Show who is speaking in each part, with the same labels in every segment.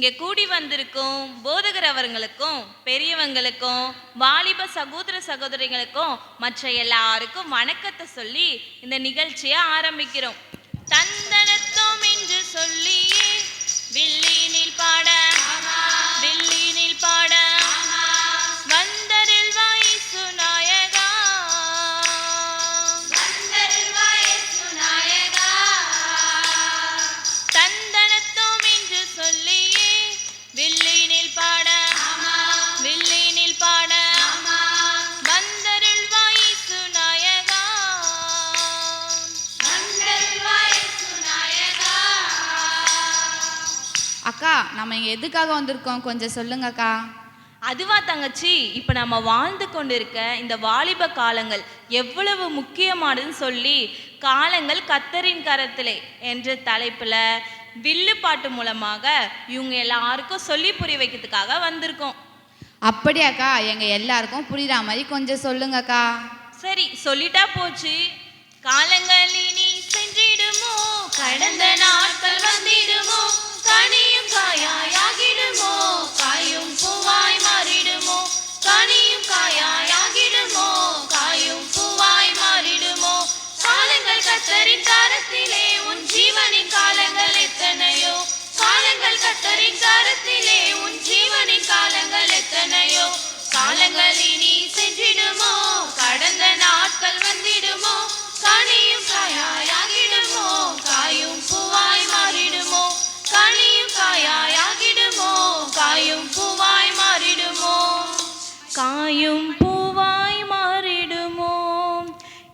Speaker 1: இங்கே கூடி வந்திருக்கும் போதகர் அவர்களுக்கும் பெரியவங்களுக்கும் வாலிப சகோதர சகோதரிகளுக்கும் மற்ற எல்லாருக்கும் வணக்கத்தை சொல்லி இந்த நிகழ்ச்சியை ஆரம்பிக்கிறோம். தந்தனத்தோம் என்று சொல்லியே வில்லி
Speaker 2: அக்கா நம்ம இங்கே எதுக்காக வந்திருக்கோம்? கொஞ்சம் சொல்லுங்கக்கா.
Speaker 1: அதுவா தங்கச்சி இப்போ நம்ம வாழ்ந்து கொண்டிருக்க இந்த வாலிப காலங்கள் எவ்வளவு முக்கியமானதுன்னு சொல்லி காலங்கள் கத்தரின் கரத்திலே என்ற தலைப்பில் வில்லு பாட்டு மூலமாக இவங்க எல்லாருக்கும் சொல்லி புரிய வைக்கிறதுக்காக வந்திருக்கோம்.
Speaker 2: அப்படியாக்கா எங்கள் எல்லாருக்கும் புரியுற மாதிரி கொஞ்சம் சொல்லுங்கக்கா.
Speaker 1: சரி சொல்லிட்டா போச்சு. காலங்கள் இனி சென்றிடுமோ? கடந்த நாட்கள் வந்திடுமோ? கனியும் காயாயாகிடுமோ? காயும் பூவாய் மாறிடுமோ? கனியும் காயாயாகிடுமோ? காயும் பூவாய் மாறிடுமோ? காலங்கள் கத்தரின் காரத்திலே உன் ஜீவனின் காலங்கள் எத்தனையோ? காலங்கள் கத்தரின் காரத்திலே உன் ஜீவனின் காலங்கள் எத்தனையோ? காலங்கள் இனி சென்றிடுமோ? கடந்த நாட்கள் வந்திடுமோ? கனியும் காயாயாகிடுமோ? காயும்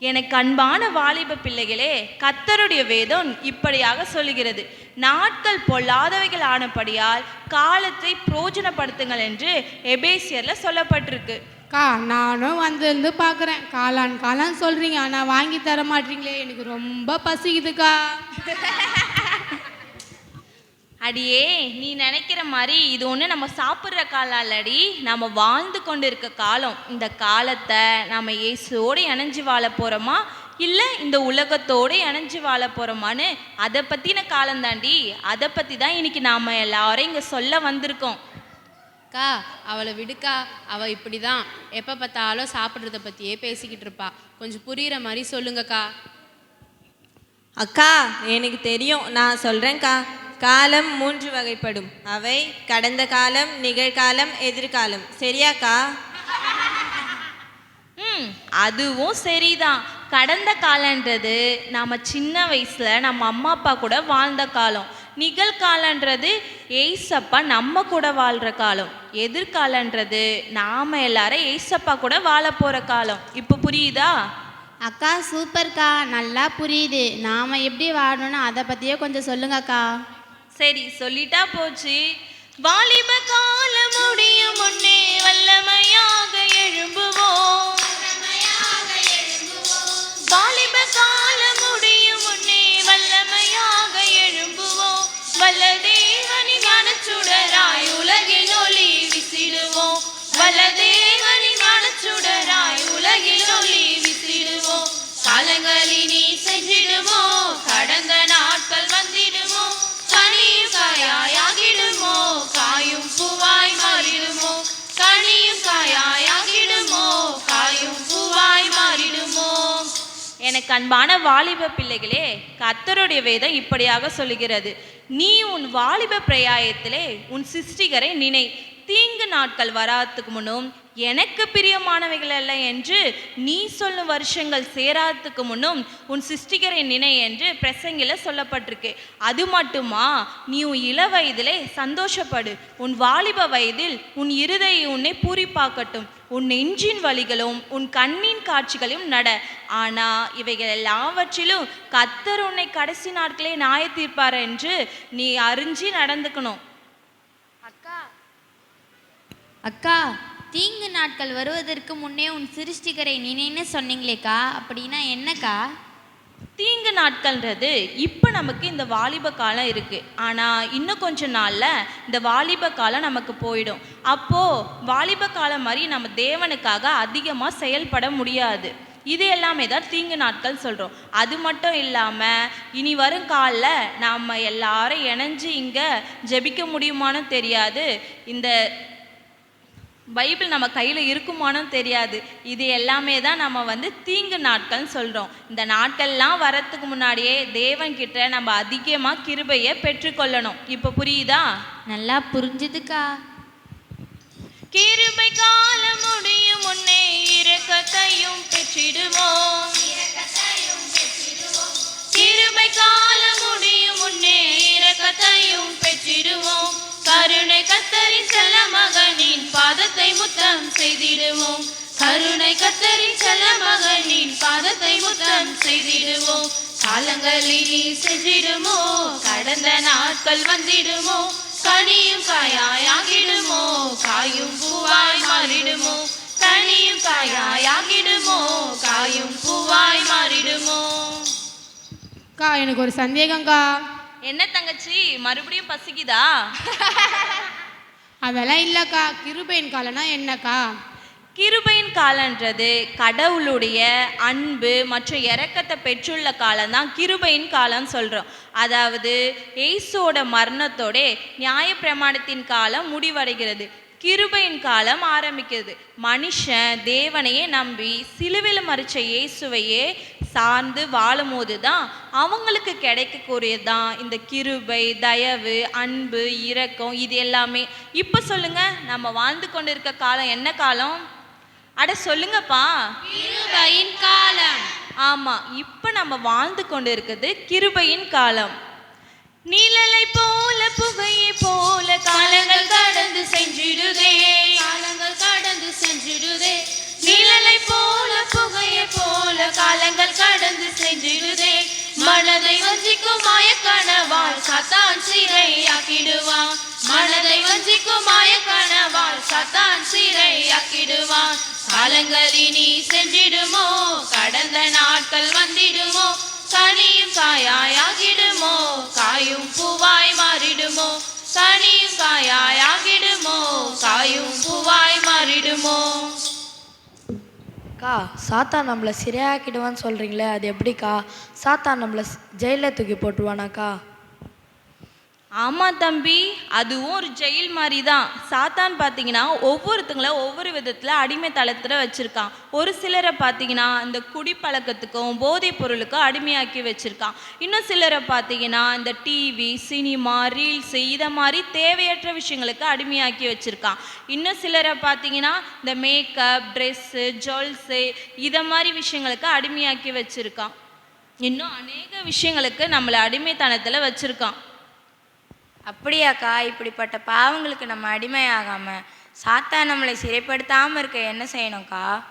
Speaker 1: எனக்கு அன்பான வாலிப பிள்ளைகளே கத்தருடைய வேதம் இப்படியாக சொல்லுகிறது. நாட்கள் பொல்லாதவைகள் ஆனபடியால் காலத்தை பிரோஜனப்படுத்துங்கள் என்று எபேசியர்ல சொல்லப்பட்டிருக்கு.
Speaker 3: அக்கா நானும் வந்திருந்து பார்க்குறேன். காளான் காளான் சொல்கிறீங்க ஆனால் வாங்கி தர மாட்டீங்களே. எனக்கு ரொம்ப பசிக்குதுக்கா
Speaker 1: அடியே நீ நினைக்கிற மாதிரி இது ஒன்று நம்ம சாப்பிட்ற காலம் இல்லடி நம்ம வாழ்ந்து கொண்டு இருக்க காலம். இந்த காலத்தை நம்ம இயேசுவோடு இணைஞ்சு வாழ போகிறோமா இல்லை இந்த உலகத்தோடு இணைஞ்சு வாழ போகிறோமான்னு அதை பற்றின காலம் தாண்டி அதை பற்றி தான் இன்னைக்கு நாம் எல்லாரும் இங்கே சொல்ல வந்திருக்கோம்.
Speaker 4: அக்கா அவளை விடுக்கா அவள் இப்படி தான் எப்போ பார்த்தாலும் சாப்பிட்றத பற்றியே பேசிக்கிட்டு இருப்பா. கொஞ்சம் புரியுற மாதிரி சொல்லுங்கக்கா.
Speaker 5: அக்கா எனக்கு தெரியும். நான் சொல்கிறேன்க்கா காலம் மூன்று வகைப்படும். அவை கடந்த காலம் நிகழ்காலம் எதிர்காலம். சரியாக்கா
Speaker 1: ம் அதுவும் சரிதான். கடந்த காலன்றது நாம் சின்ன வயசில் நம்ம அம்மா அப்பா கூட வாழ்ந்த காலம். நிகழ்காலன்றது ஏசப்பா நம்ம கூட வாழ்கிற காலம். எதிர்காலன்றது நாம் எல்லாரும் ஏசப்பா கூட வாழ போகிற காலம். இப்போ புரியுதா?
Speaker 6: அக்கா சூப்பர்க்கா. நல்லா புரியுது. நாம் எப்படி வாழணும்னு அதை பற்றியே கொஞ்சம் சொல்லுங்கக்கா.
Speaker 1: சரி சொல்லிட்டா போச்சு. வாலிப காலம் முடியும் முன்னே வல்லமையாக எழும்புவோம். வாலிப காலம் முடியும் முன்னே வல்லமையாக எழும்புவோம். வல்ல தேவனி ஞானச்சுடராய் உலகில் ஒளி விசிடுவோம். வல்ல தேவனி ஞானச்சுடராய் உலகில் ஒளி விசிடுவோம். காலங்களினி சென்றிடுமோ கடந்த நாட்கள் வந்திடுமோ? எனக்கு அன்பான வாலிப பிள்ளைகளே கத்தருடைய வேதம் இப்படியாக சொல்லுகிறது. நீ உன் வாலிப பிரயாயத்திலே உன் சிருஷ்டிகரை நினை தீங்கு நாட்கள் வராதுக்கு முன்னும் எனக்கு பிரியமானவைகள் அல்ல என்று நீ சொல்லும் வருஷங்கள் சேராததுக்கு முன்னும் உன் சிருஷ்டிகரை நினை என்று பிரசங்கில சொல்லப்பட்டிருக்கு. அது மட்டுமா? நீ உன் இள வயதிலே சந்தோஷப்படு. உன் வாலிப வயதில் உன் இருதயை உன்னை பூரிப்பாக்கட்டும். உன் நெஞ்சின் வழிகளும் உன் கண்ணின் காட்சிகளையும் நட. ஆனா இவைகள் எல்லாவற்றிலும் கத்தர் உன்னை கடைசி நாட்களே நியாய தீர்ப்பார் என்று நீ அறிஞ்சு நடந்துக்கணும்.
Speaker 6: அக்கா தீங்கு நாட்கள் வருவதற்கு முன்னே உன் சிருஷ்டிகரை நினைன்னு சொன்னீங்களேக்கா அப்படின்னா என்னக்கா?
Speaker 1: தீங்கு நாட்கள்ன்றது இப்போ நமக்கு இந்த வாலிப காலம் இருக்கு. ஆனால் இன்னும் கொஞ்ச நாளில் இந்த வாலிப காலம் நமக்கு போயிடும். அப்போ வாலிப காலம் மாதிரி நம்ம தேவனுக்காக அதிகமாக செயல்பட முடியாது. இது எல்லாமே தான் தீங்கு நாட்கள் சொல்கிறோம் அது மட்டும் இல்லாமல் இனி வரும் காலில் நாம் எல்லாரும் இணைஞ்சு இங்கே ஜெபிக்க முடியுமான்னு தெரியாது. இந்த பைபிள் நம்ம கையில் இருக்குமானு தெரியாது. இது எல்லாமே தான் நம்ம வந்து தீங்கு நாட்கள்னு சொல்கிறோம் இந்த நாட்கள்லாம் வரத்துக்கு முன்னாடியே தேவன் கிட்ட நம்ம அதிகமாக கிருபையை பெற்றுக்கொள்ளணும். இப்போ புரியுதா?
Speaker 6: நல்லா புரிஞ்சுதுக்கா.
Speaker 1: கிருபை காலம் முடியும் முன்னே இரக்கத்தையும் பெற்றிடுவோம். கிருபை காலம் முடியும் முன்னே இரக்கத்தையும் பெற்றிடுவோம். கருணை கத்தரின் செல்ல மகனின் பாதத்தை முத்தம் செய்திடுவோம். கருணை கத்தரின் செல்ல மகனின் பாதத்தை முத்தம் செய்திடுவோம். காலங்களில் நீ சென்றிடுமோ கடந்த நாட்கள் வந்திடுமோ? கனியும் காயாயாகிடுமோ காயும் பூவாய் மாறிடுமோ? கனியும் காயாயாகிடுமோ காயும் பூவாய் மாறிடுமோ?
Speaker 3: அக்கா எனக்கு ஒரு சந்தேகம்க்கா.
Speaker 1: என்ன தங்கச்சி? மறுபடியும் பசிக்குதா?
Speaker 3: அதெல்லாம் இல்லைக்கா. கிருபையின் காலம்னா என்னக்கா?
Speaker 1: கிருபையின் காலன்றது கடவுளுடைய அன்பு மற்றும் இரக்கத்தை பெற்றுள்ள காலம் தான் கிருபையின் காலம் சொல்கிறோம் அதாவது இயேசுவோட மரணத்தோட நியாயப்பிரமாணத்தின் காலம் முடிவடைகிறது. கிருபையின் காலம் ஆரம்பிக்கிறது. மனுஷன் தேவனையே நம்பி சிலுவையில் மறிச்ச இயேசுவையே சார்ந்து வாழும்போது தான் அவங்களுக்கு கிடைக்கக்கூடியது தான் இந்த கிருபை தயவு அன்பு இரக்கம் இது எல்லாமே. இப்போ சொல்லுங்க நம்ம வாழ்ந்து கொண்டு இருக்க காலம் என்ன காலம்? அட சொல்லுங்கப்பா.
Speaker 4: கிருபையின் காலம்.
Speaker 1: ஆமா இப்போ நம்ம வாழ்ந்து கொண்டு இருக்கிறது கிருபையின் காலம். நீழலை போல புகையை போல காலங்கள் கடந்து சென்றிடுதே. காலங்கள் கடந்து சென்றிடுதே. நீழலை போல புகையை போல காலங்கள் கடந்து சென்றிடுதே. மனதை வஞ்சிக்கும் மாயக்கனவால் சாத்தான் சிறையாக்கிடுவான். மனதை வஞ்சிக்கும் மாயக்கனவால் சாத்தான் சிறையாக்கிடுவான். காலங்கள் இனி சென்றிடுமோ? கடந்த நாட்கள் வந்திடுமோ? கனியும் காயாயாகிடுமோ காயும் பூவாய் மாறிடுமோ? கனியும் காயாயாகிடுமோ காயும் பூவாய் மாறிடுமோ?
Speaker 7: அக்கா சாத்தான் நம்மளை சிறையாக்கிடுவான்னு சொல்கிறீங்களே அது எப்படிக்கா? சாத்தான் நம்மளை ஜெயிலில் தூக்கி போட்டுருவானாக்கா?
Speaker 1: ஆமாம் தம்பி அதுவும் ஒரு ஜெயில் மாதிரி தான் சாத்தான் பார்த்தீங்கன்னா ஒவ்வொருத்தங்கள ஒவ்வொரு விதத்தில் அடிமை தளத்தில் வச்சுருக்கான். ஒரு சிலரை பார்த்தீங்கன்னா இந்த குடிப்பழக்கத்துக்கும் போதைப் பொருளுக்கும் அடிமையாக்கி வச்சுருக்கான். இன்னும் சிலரை பார்த்தீங்கன்னா இந்த டிவி சினிமா ரீல்ஸு இதை மாதிரி தேவையற்ற விஷயங்களுக்கு அடிமையாக்கி வச்சுருக்கான். இன்னும் சிலரை பார்த்தீங்கன்னா இந்த மேக்கப் ட்ரெஸ்ஸு ஜுவல்ஸு இதை மாதிரி விஷயங்களுக்கு அடிமையாக்கி வச்சுருக்கான். இன்னும் அநேக விஷயங்களுக்கு நம்மளை அடிமைத்தனத்தில் வச்சுருக்கான்.
Speaker 8: அப்படியாக்கா இப்படிப்பட்ட பாவங்களுக்கு நம்ம அடிமையாகாம சாத்தா நம்மளை சிறைப்படுத்தாம இருக்க என்ன செய்யணும்க்கா?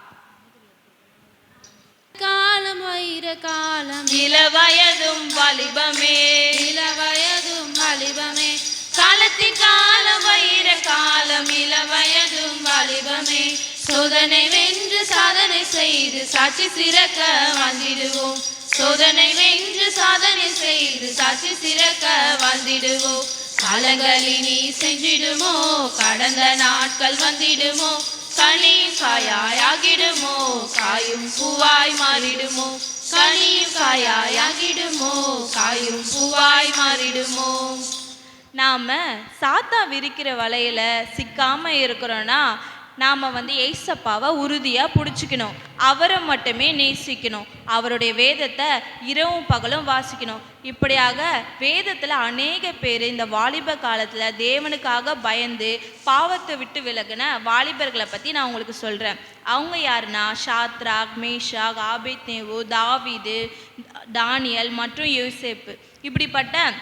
Speaker 4: காலம் வைர காலம்.
Speaker 1: இளவயதும் வாலிபமே.
Speaker 4: இளவயதும் வாலிபமே.
Speaker 1: காலத்தின் காலம் வைர காலம் இளவயதும் வாலிபமே. சோதனை வென்று சாதனை செய்து சாட்சி சிறக்க வந்திடுவோம். சோதனை வென்று சாதனை செய்து சாட்சி சிறக்க வந்திடுவோம். காலங்களினி செஞ்சிடுமோ? கடந்த நாட்கள் வந்திடுமோ? கனியும் காயாயாகிடுமோ? காயும் பூவாய் மாறிடுமோ? கனியும் காயாயாகிடுமோ? காயும் பூவாய் மாறிடுமோ? நாம சாத்தா விரிக்கிற வலையில சிக்காம இருக்கிறோன்னா நாம் வந்து ஏசப்பாவை உறுதியாக பிடிச்சிக்கணும். அவரை மட்டுமே நேசிக்கணும். அவருடைய வேதத்தை இரவும் பகலும் வாசிக்கணும். இப்படியாக வேதத்தில் அநேக பேர் இந்த வாலிப காலத்தில் தேவனுக்காக பயந்து பாவத்தை விட்டு விலகின வாலிபர்களை பற்றி நான் உங்களுக்கு சொல்கிறேன் அவங்க யாருன்னா? ஷாத்ராக் மேஷாக் ஆபேத்னேவு தாவிது தானியல் மற்றும் யூசேப்பு. இப்படிப்பட்ட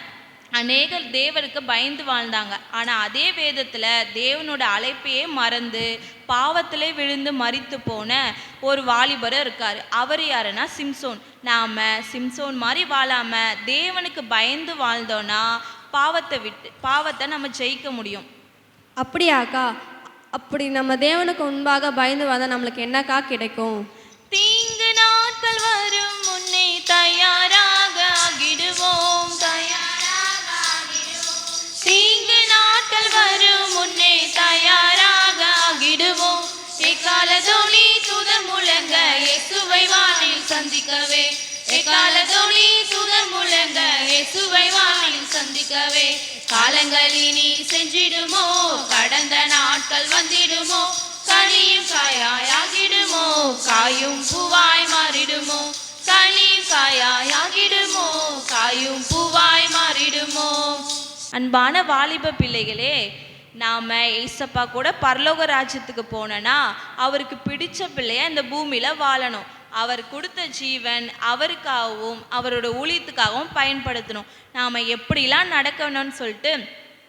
Speaker 1: அநேகர் தேவருக்கு பயந்து வாழ்ந்தாங்க. ஆனால் அதே வேதத்தில் தேவனோட அழைப்பையே மறந்து பாவத்திலே விழுந்து மரித்து போன ஒரு வாலிபர் இருக்கார். அவர் யாருன்னா? சிம்சோன். நாம் சிம்சோன் மாதிரி வாழாமல் தேவனுக்கு பயந்து வாழ்ந்தோன்னா பாவத்தை விட்டு பாவத்தை நம்ம ஜெயிக்க முடியும்.
Speaker 9: அப்படியாக்கா? அப்படி நம்ம தேவனுக்கு முன்பாக பயந்து வந்தால் நம்மளுக்கு என்னக்கா கிடைக்கும்?
Speaker 1: தீங்கு நாட்கள் வரும் முன்னே தயாராக இயேசுவை
Speaker 10: வானில் சந்திக்கவே. எக்கால துணி துதர் முழங்க இயேசுவை வானில் சந்திக்கவே. காலங்கள் இனி சென்றிடுமோ கடந்த நாட்கள் வந்திடுமோ? கனியும் காயாயாகிடுமோ? காயும் பூவாய் மாறிடுமோ? கனியும் காயாயாகிடுமோ? காயும் பூவாய் மாறிடுமோ?
Speaker 1: அன்பான வாலிப பிள்ளைகளே நாம் ஏசப்பா கூட பரலோக ராஜ்யத்துக்கு போனோன்னா அவருக்கு பிடிச்ச பிள்ளைய இந்த பூமியில் வாழணும். அவர் கொடுத்த ஜீவன் அவருக்காகவும் அவரோட ஊழியத்துக்காகவும் பயன்படுத்தணும். நாம் எப்படிலாம் நடக்கணும்னு சொல்லிட்டு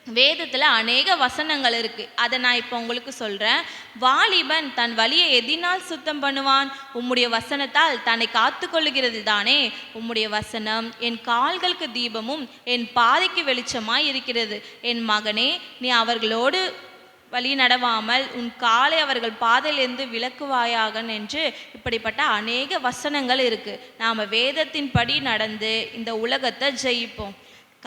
Speaker 1: வேதத்தில் அநேக வசனங்கள் இருக்குது அதை நான் இப்போ உங்களுக்கு சொல்கிறேன் வாலிபன் தன் வழியை எதினால் சுத்தம் பண்ணுவான்? உம்முடைய வசனத்தால் தன்னை காத்து கொள்ளுகிறது தானே? உம்முடைய வசனம் என் கால்களுக்கு தீபமும் என் பாதைக்கு வெளிச்சமாய் இருக்கிறது. என் மகனே நீ அவர்களோடு வழி நடவாமல் உன் காலை அவர்கள் பாதையிலிருந்து விளக்குவாயாக என்று இப்படிப்பட்ட அநேக வசனங்கள் இருக்குது நாம் வேதத்தின்படி நடந்து இந்த உலகத்தை ஜெயிப்போம்.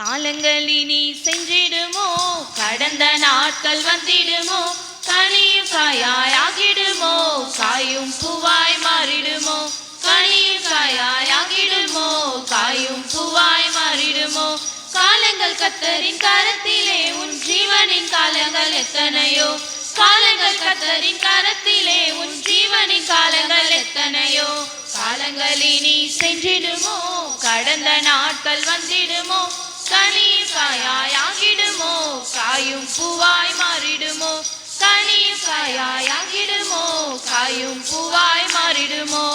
Speaker 10: காலங்கள் இனி சென்றிடுமோ? கடந்த நாட்கள் வந்திடுமோ? கனியும் காயாயாகிடுமோ? காயும் பூவாய் மாறிடுமோ? கனியும் காயாயாகிடுமோ? காயும் பூவாய் மாறிடுமோ? காலங்கள் கத்தரின் கரத்திலே உன் ஜீவனின் காலங்கள் எத்தனையோ? காலங்கள் கத்தரின் கரத்திலே உன் ஜீவனின் காலங்கள் எத்தனையோ? காலங்கள் இனி சென்றிடுமோ? கடந்த நாட்கள் வந்திடுமோ? கனி காயாயாகிடுமோ காயும் பூவாய் மாறிடுமோ? கனி காயாயாகிடுமோ காயும் பூவாய் மாறிடுமோ?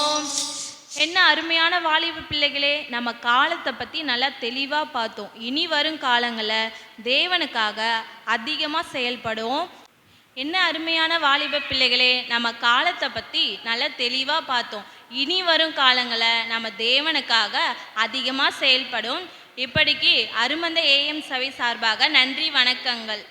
Speaker 1: என்ன அருமையான வாலிப பிள்ளைகளே நம்ம காலத்தை பற்றி நல்லா தெளிவாக பார்த்தோம். இனி வரும் காலங்களில் தேவனுக்காக அதிகமாக செயல்படுவோம் என்ன அருமையான வாலிப பிள்ளைகளே நம்ம காலத்தை பற்றி நல்லா தெளிவாக பார்த்தோம். இனி வரும் காலங்களை நம்ம தேவனுக்காக அதிகமாக செயல்படும். இப்படிக்கு அருமந்த ஏஎம் சபை சார்பாக நன்றி வணக்கங்கள்.